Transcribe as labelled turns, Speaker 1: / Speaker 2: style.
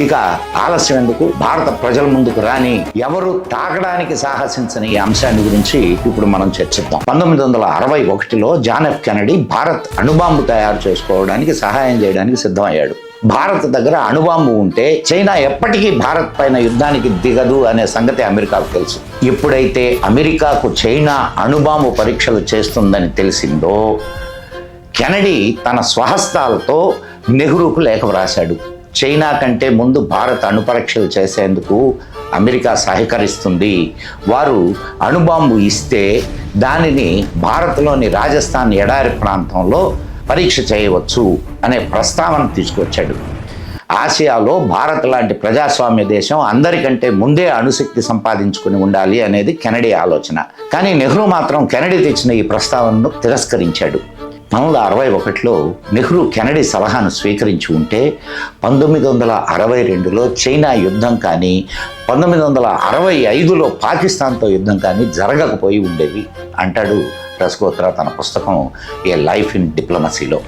Speaker 1: ఇక ఆలస్యం ఎందుకు? భారత ప్రజల ముందుకు రాని ఎవరు తాగడానికి సాహసించని ఈ అంశాన్ని గురించి ఇప్పుడు మనం చర్చిద్దాం. పంతొమ్మిది వందల అరవై ఒకటిలో జాన్ ఎఫ్ కెనడీ భారత్ అణుబాంబు తయారు చేసుకోవడానికి సహాయం చేయడానికి సిద్ధమయ్యాడు. భారత్ దగ్గర అణుబాంబు ఉంటే చైనా ఎప్పటికీ భారత్ పైన యుద్ధానికి దిగదు అనే సంగతి అమెరికాకు తెలుసు. ఎప్పుడైతే అమెరికాకు చైనా అణుబాంబు పరీక్షలు చేస్తుందని తెలిసిందో కెనడీ తన స్వహస్తాలతో నెహ్రూకు లేఖ వ్రాశాడు. చైనా కంటే ముందు భారత్ అణుపరీక్షలు చేసేందుకు అమెరికా సహకరిస్తుంది. వారు అణుబాంబు ఇస్తే దానిని భారత్లోని రాజస్థాన్ ఎడారి ప్రాంతంలో పరీక్ష చేయవచ్చు అనే ప్రస్తావన తీసుకొచ్చాడు. ఆసియాలో భారత్ లాంటి ప్రజాస్వామ్య దేశం అందరికంటే ముందే అణుశక్తి సంపాదించుకుని ఉండాలి అనేది కెనడీ ఆలోచన. కానీ నెహ్రూ మాత్రం కెనడీ తెచ్చిన ఈ ప్రస్తావనను తిరస్కరించాడు. పంతొమ్మిది వందల అరవై ఒకటిలో నెహ్రూ కెనడీ సలహాను స్వీకరించి ఉంటే పంతొమ్మిది వందల అరవై రెండులో చైనా యుద్ధం కానీ పంతొమ్మిది వందల అరవై ఐదులో పాకిస్తాన్తో యుద్ధం కానీ జరగకపోయి ఉండేవి. అంటాడు రసగోత్రా తన పుస్తకం ఏ లైఫ్ ఇన్ డిప్లొమసీలో.